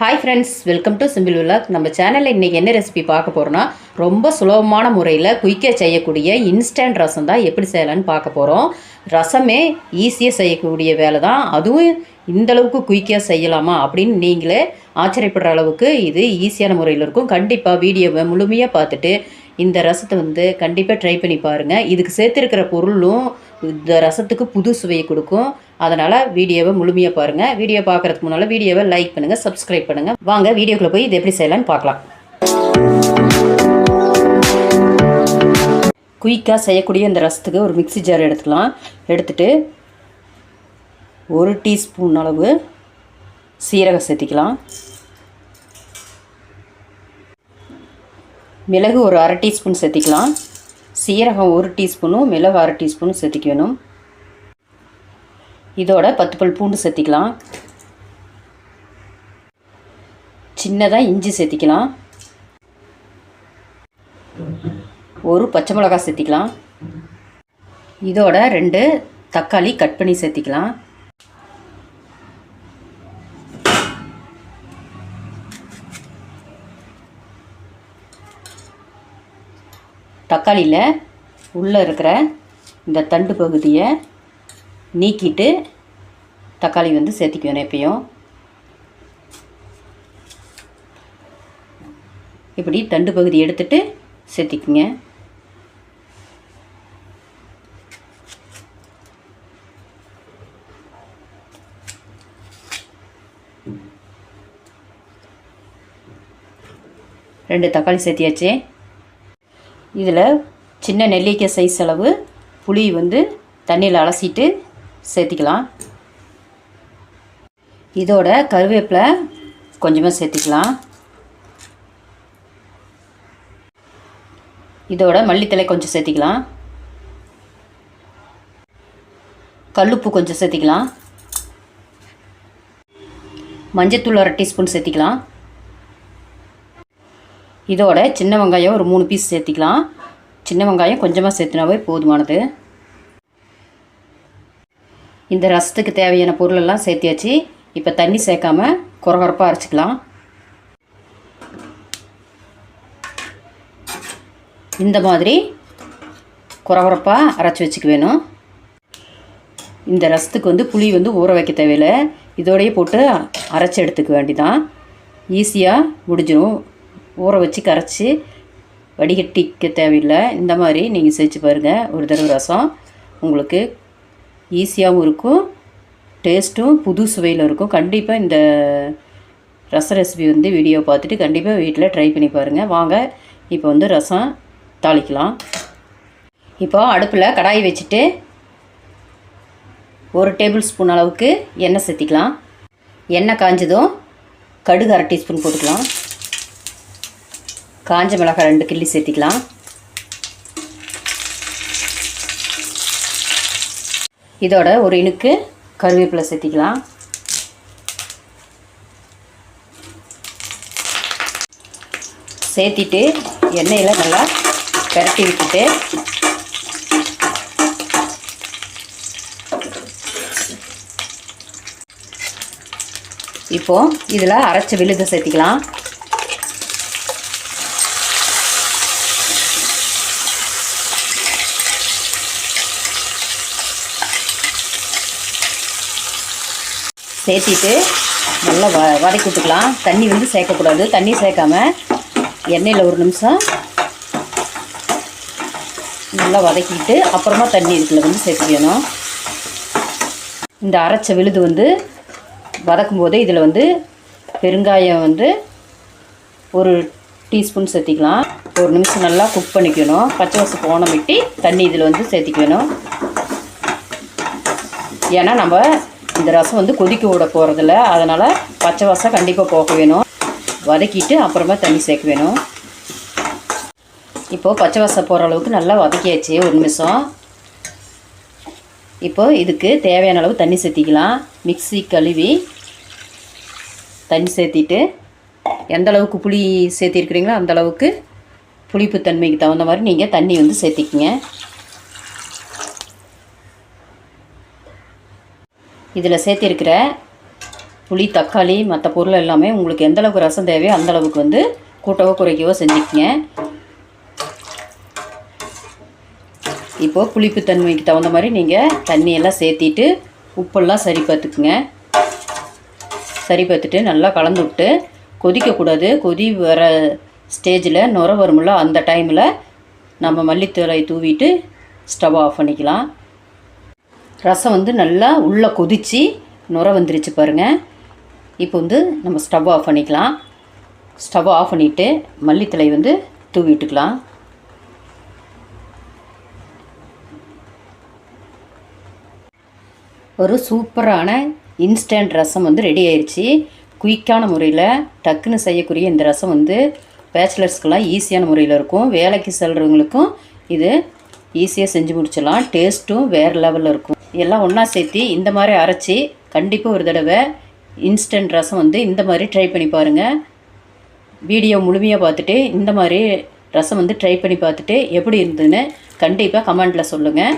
Hi friends welcome to simple vlog நம்ம சேனலில் இன்றைக்கி என்ன ரெசிபி பார்க்க போகிறோன்னா ரொம்ப சுலபமான முறையில் குயிக்காக செய்யக்கூடிய இன்ஸ்டன்ட் ரசம் தான் எப்படி செய்யலான்னு பார்க்க போகிறோம் ரசமே ஈஸியாக செய்யக்கூடிய வேலை தான். அதுவும் இந்த அளவுக்கு குயிக்காக செய்யலாமா அப்படின்னு நீங்களே ஆச்சரியப்படுற அளவுக்கு இது ஈஸியான முறையில் இருக்கும். கண்டிப்பாக வீடியோவை முழுமையாக பார்த்துட்டு இந்த ரசத்தை வந்து கண்டிப்பாக ட்ரை பண்ணி பாருங்கள் இதுக்கு சேர்த்துருக்கிற பொருளும் இந்த ரசத்துக்கு புது சுவையை கொடுக்கும். அதனால் வீடியோவை முழுமையாக பாருங்கள் வீடியோ பார்க்குறதுக்கு முன்னால் வீடியோவை லைக் பண்ணுங்கள் சப்ஸ்கிரைப் பண்ணுங்கள் வாங்க வீடியோக்குள்ளே போய் இது எப்படி செய்யலான்னு பார்க்கலாம். குயிக்காக செய்யக்கூடிய இந்த ரசத்துக்கு ஒரு மிக்ஸி ஜார் எடுத்துக்கலாம். எடுத்துகிட்டு ஒரு டீஸ்பூன் அளவு சீரகம் சேர்த்திக்கலாம். மிளகு ஒரு அரை டீஸ்பூன் சேர்த்திக்கலாம் சீரகம் ஒரு டீஸ்பூனும் மிளகு அரை டீஸ்பூனும் சேர்த்திக்க வேணும் இதோட பத்து பல் பூண்டு சேர்த்திக்கலாம் சின்னதாக இஞ்சி சேர்த்திக்கலாம் ஒரு பச்சை மிளகாய் சேர்த்திக்கலாம் இதோட ரெண்டு தக்காளி கட் பண்ணி சேர்த்திக்கலாம் தக்காளியில் உள்ளே இருக்கிற இந்த தண்டு பகுதியை நீக்கிட்டு தக்காளி வந்து சேர்த்திக்குவேன் எப்பயும். இப்படி தண்டு பகுதி எடுத்துட்டு சேர்த்திக்குங்க. ரெண்டு தக்காளி சேர்த்தியாச்சு. இதில் சின்ன நெல்லிக்காய் சைஸ் அளவு புளி வந்து தண்ணியில் அலசிட்டு சேர்த்திக்கலாம். இதோட கருவேப்பிலை கொஞ்சமாக சேர்த்திக்கலாம். இதோட மல்லித்தலை கொஞ்சம் சேர்த்திக்கலாம். கல்லுப்பு கொஞ்சம் சேர்த்திக்கலாம். மஞ்சத்தூள் அரை டீஸ்பூன் சேர்த்திக்கலாம். இதோட சின்ன வெங்காயம் ஒரு மூணு பீஸ் சேர்த்திக்கலாம். சின்ன வெங்காயம் கொஞ்சமாக சேர்த்துனாவே போதுமானது. இந்த ரசத்துக்கு தேவையான பொருளெல்லாம் சேர்த்தியாச்சு. இப்போ தண்ணி சேர்க்காம குறகுறப்பாக அரைச்சிக்கலாம். இந்த மாதிரி குறகுறப்பாக அரைச்சி வச்சுக்க வேணும். இந்த ரசத்துக்கு வந்து புளி வந்து ஊற வைக்க தேவையில்லை. இதோடையே போட்டு அரைச்சி எடுத்துக்க வேண்டிதான். ஈஸியாக முடிஞ்சிடும் ஊற வச்சு கரைச்சி வடிகட்டிக்க தேவையில்லை. இந்த மாதிரி நீங்கள் செஞ்சு பாருங்கள் ஒரு தடவை ரசம் உங்களுக்கு ஈஸியாகவும் இருக்கும். டேஸ்ட்டும் புது சுவையில் இருக்கும். கண்டிப்பாக இந்த ரச ரெசிபி வந்து வீடியோ பார்த்துட்டு கண்டிப்பாக வீட்டில் ட்ரை பண்ணி பாருங்கள் வாங்க இப்போ வந்து ரசம் தாளிக்கலாம். இப்போ அடுப்பில் கடாய் வச்சுட்டு ஒரு டேபிள் ஸ்பூன் அளவுக்கு எண்ணெய் சேர்த்திக்கலாம். எண்ணெய் காஞ்சதும் கடுகு அரை டீஸ்பூன் போட்டுக்கலாம். காஞ்ச மிளகாய் ரெண்டு கிள்ளி சேர்த்திக்கலாம். இதோட ஒரு இனுக்கு கருவேப்பிலை சேர்த்திக்கலாம். சேர்த்திட்டு எண்ணெயில் நல்லா பெரட்டி விட்டுட்டு இப்போது இதில் அரைச்ச விழுதை சேர்த்திக்கலாம். சேர்த்திட்டு நல்லா வ வதக்கி விட்டுக்கலாம். தண்ணி வந்து சேர்க்கக்கூடாது. தண்ணி சேர்க்காம எண்ணெயில் ஒரு நிமிஷம் நல்லா வதக்கிட்டு அப்புறமா தண்ணி இதுக்குள்ள வந்து சேர்த்துக்கணும். இந்த அரைச்ச விழுது வந்து வதக்கும் போது இதில் வந்து பெருங்காயம் வந்து ஒரு டீஸ்பூன் சேர்த்திக்கலாம். ஒரு நிமிஷம் நல்லா குக் பண்ணிக்கணும். பச்சை வசம் போன விட்டி தண்ணி இதில் வந்து சேர்த்திக்கணும். ஏன்னா நம்ம இந்த ரசம் வந்து கொதிக்க விட போகிறதில்ல அதனால் பச்சை வாசம் கண்டிப்பாக போக வேணும். வதக்கிட்டு அப்புறமா தண்ணி சேர்க்க வேணும். இப்போது பச்சை வாசம் போகிற அளவுக்கு நல்லா வதக்கியாச்சு ஒரு நிமிஷம். இப்போது இதுக்கு தேவையான அளவு தண்ணி சேர்த்திக்கலாம். மிக்சி கழுவி தண்ணி சேர்த்திட்டு எந்த அளவுக்கு புளி சேர்த்திருக்கிறீங்களோ அந்த அளவுக்கு புளிப்பு தன்மைக்கு தகுந்த மாதிரி நீங்கள் தண்ணி வந்து சேர்த்திக்கிங்க. இதில் சேர்த்திருக்கிற புளி தக்காளி மற்ற பொருள் எல்லாமே உங்களுக்கு எந்தளவுக்கு ரசம் தேவையோ அந்த அளவுக்கு வந்து கூட்டவோ குறைக்கவோ செஞ்சுக்கிங்க. இப்போது புளிப்பு தன்மைக்கு தகுந்த மாதிரி நீங்கள் தண்ணியெல்லாம் சேர்த்திட்டு உப்பெல்லாம் சரி பார்த்துக்குங்க. சரி பார்த்துட்டு நல்லா கலந்து விட்டு கொதிக்கக்கூடாது கொதி வர ஸ்டேஜில் நுர வரும்ல அந்த டைமில் நம்ம மல்லித்தூளை தூவிட்டு ஸ்டவ் ஆஃப் பண்ணிக்கலாம். ரசம் வந்து நல்லா உள்ளே கொதித்து நுர வந்துருச்சு பாருங்கள் இப்போ வந்து நம்ம ஸ்டவ் ஆஃப் பண்ணிக்கலாம். ஸ்டவ் ஆஃப் பண்ணிவிட்டு மல்லித்தலை வந்து தூவி விட்டுக்கலாம். ஒரு சூப்பரான இன்ஸ்டன்ட் ரசம் வந்து ரெடி ஆயிடுச்சு குயிக்கான முறையில் டக்குன்னு செய்யக்கூடிய இந்த ரசம் வந்து பேச்சுலர்ஸ்க்கெல்லாம் ஈஸியான முறையில் இருக்கும். வேலைக்கு செல்கிறவங்களுக்கும் இது ஈஸியாக செஞ்சு முடிச்சிடலாம். டேஸ்ட்டும் வேறு லெவலில் இருக்கும். எல்லாம் ஒன்றா சேர்த்து இந்த மாதிரி அரைச்சி கண்டிப்பாக ஒரு தடவை இன்ஸ்டன்ட் ரசம் வந்து இந்த மாதிரி ட்ரை பண்ணி பாருங்கள் வீடியோ முழுமையாக பார்த்துட்டு இந்த மாதிரி ரசம் வந்து ட்ரை பண்ணி பார்த்துட்டு எப்படி இருந்ததுன்னு கண்டிப்பாக கமெண்ட்டில் சொல்லுங்கள்